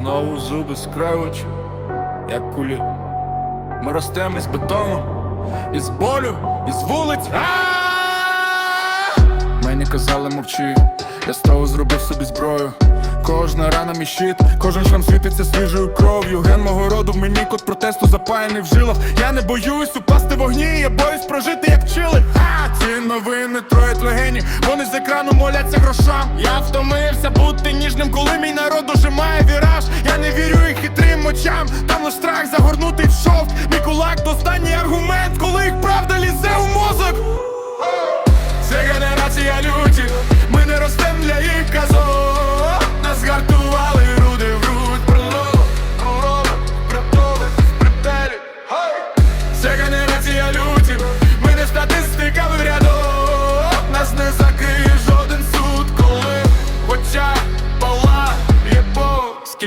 Знову зуби скревич, як кулі. Ми ростемо із бетону, із болю, із вулиць. Мені казали мовчи, я з того зробив собі зброю. Кожна рана мій щит, кожен шрам світиться свіжою кров'ю. Ген мого роду в мені код протесту запаяний в жилах. Я не боюсь упасти в огні, я боюсь прожити, як вчили. А, ці новини троють легені, вони з екрану моляться грошам. Я втомився бути ніжним, коли мій народ дожимає очам, там лиш страх загорнутий в шовк. Мій кулак достанній аргумент,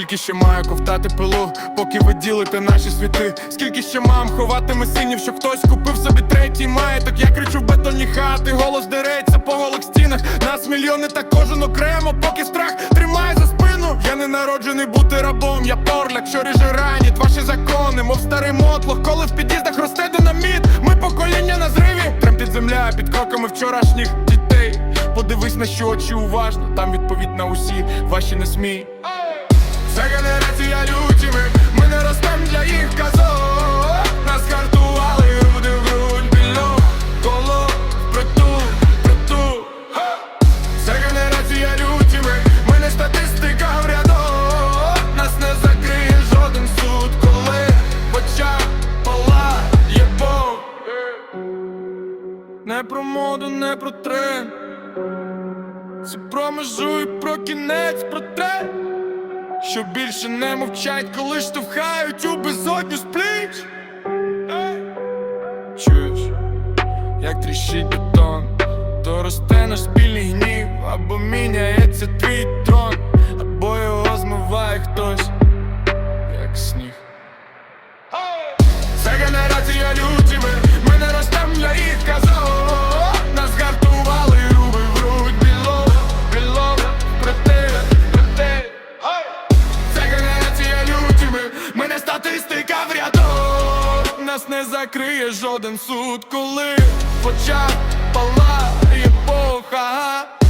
Скільки ще маю ковтати пилу, поки ви ділите наші світи? Скільки ще мам ховати месинів, що хтось купив собі третій маєток? Я кричу в бетонні хати, голос дереться по голих стінах. Нас мільйони та кожен окремо, поки страх тримає за спину. Я не народжений бути рабом, я порляк, що ріже раніть Ваші закони, мов старий мотлох, коли в під'їздах росте динаміт. Ми покоління на зриві, тремтить земля під кроками вчорашніх дітей. Подивись на що очі уважно, там відповідь на усі ваші не смій Не про моду, не про тренд Це про межу і про кінець, про те, що більше не мовчать, коли штовхають у безодню з пліч! Чуєш, як тріщить бетон, то росте наш спільний гнів, або міняється твій статистика в ряду. Нас не закриє жоден суд, коли в очах палає епоха.